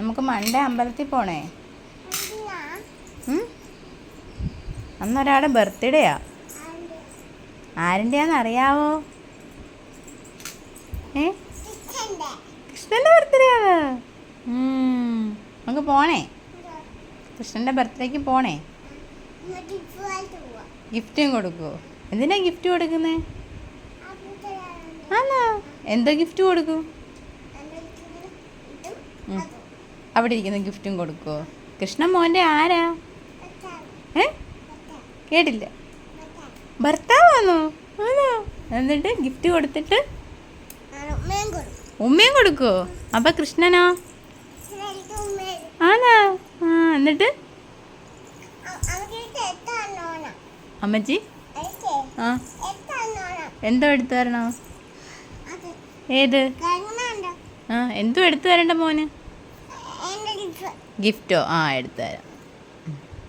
നമുക്ക് മണ്ടേ അമ്പലത്തിൽ പോണേ? അന്നൊരാടെ ബർത്ത്ഡേയാ. ആരിന്റെയാന്ന് അറിയാവോ? ഏ? കൃഷ്ണന്റെ ബർത്ത്ഡേ ആണ്. നമുക്ക് പോണേ. കൃഷ്ണന്റെ ബർത്ത്ഡേക്ക് പോണേ. ഗിഫ്റ്റും കൊടുക്കുമോ എന്തിനാ ഗിഫ്റ്റ് കൊടുക്കുന്നേ? ആണോ എന്തോ ഗിഫ്റ്റ് കൊടുക്കും. അവിടെ ഇരിക്കുന്ന ഗിഫ്റ്റും കൊടുക്കുമോ കൃഷ്ണൻ മോന്റെ ആരാ? ഏ? കേട്ടില്ല. ഭർത്താവാണോ ആണോ എന്നിട്ട് ഗിഫ്റ്റ് കൊടുത്തിട്ട് ഉമ്മയും കൊടുക്കുമോ അപ്പം കൃഷ്ണനോ? ആണോ? ആ എന്നിട്ട്? അമ്മച്ചി? ആ. എന്തോ എടുത്തു തരണോ? ഏത്? ആ എന്തോ എടുത്തു തരണ്ട മോന്. ഗിഫ്റ്റോ. ആ എടുത്തു തരാം